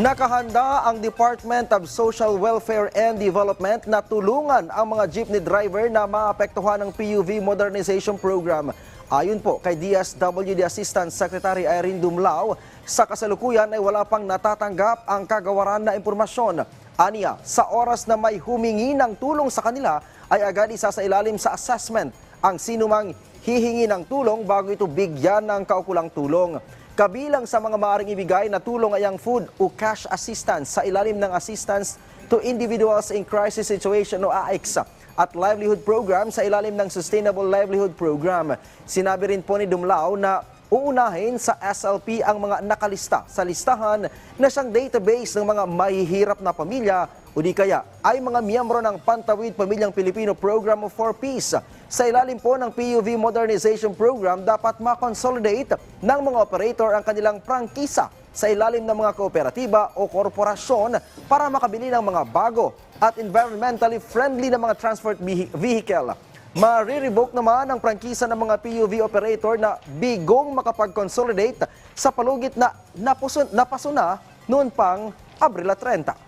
Nakahanda ang Department of Social Welfare and Development na tulungan ang mga jeepney driver na maapektuhan ng PUV Modernization Program. Ayon po kay DSWD Assistant Secretary Irene Dumlao, sa kasalukuyan ay wala pang natatanggap ang kagawaran na impormasyon. Aniya, sa oras na may humingi ng tulong sa kanila, ay agad isa sa ilalim sa assessment ang sinumang hihingi ng tulong bago ito bigyan ng kaukulang tulong. Kabilang sa mga maaaring ibigay na tulong ay ang food o cash assistance sa ilalim ng Assistance to Individuals in Crisis Situation o AICS at livelihood program sa ilalim ng Sustainable Livelihood Program. Sinabi rin po ni Dumlao na uunahin sa SLP ang mga nakalista sa listahan na siyang database ng mga mahihirap na pamilya o di kaya ay mga miyembro ng Pantawid Pamilyang Pilipino Program for Peace. Sa ilalim po ng PUV Modernization Program, dapat makonsolidate ng mga operator ang kanilang prangkisa sa ilalim ng mga kooperatiba o korporasyon para makabili ng mga bago at environmentally friendly na mga transport vehi- vehicle. Marirevoke naman ang prangkisa ng mga PUV operator na bigong makapag-consolidate sa palugit na napusun, napasuna noon pang Abril 30.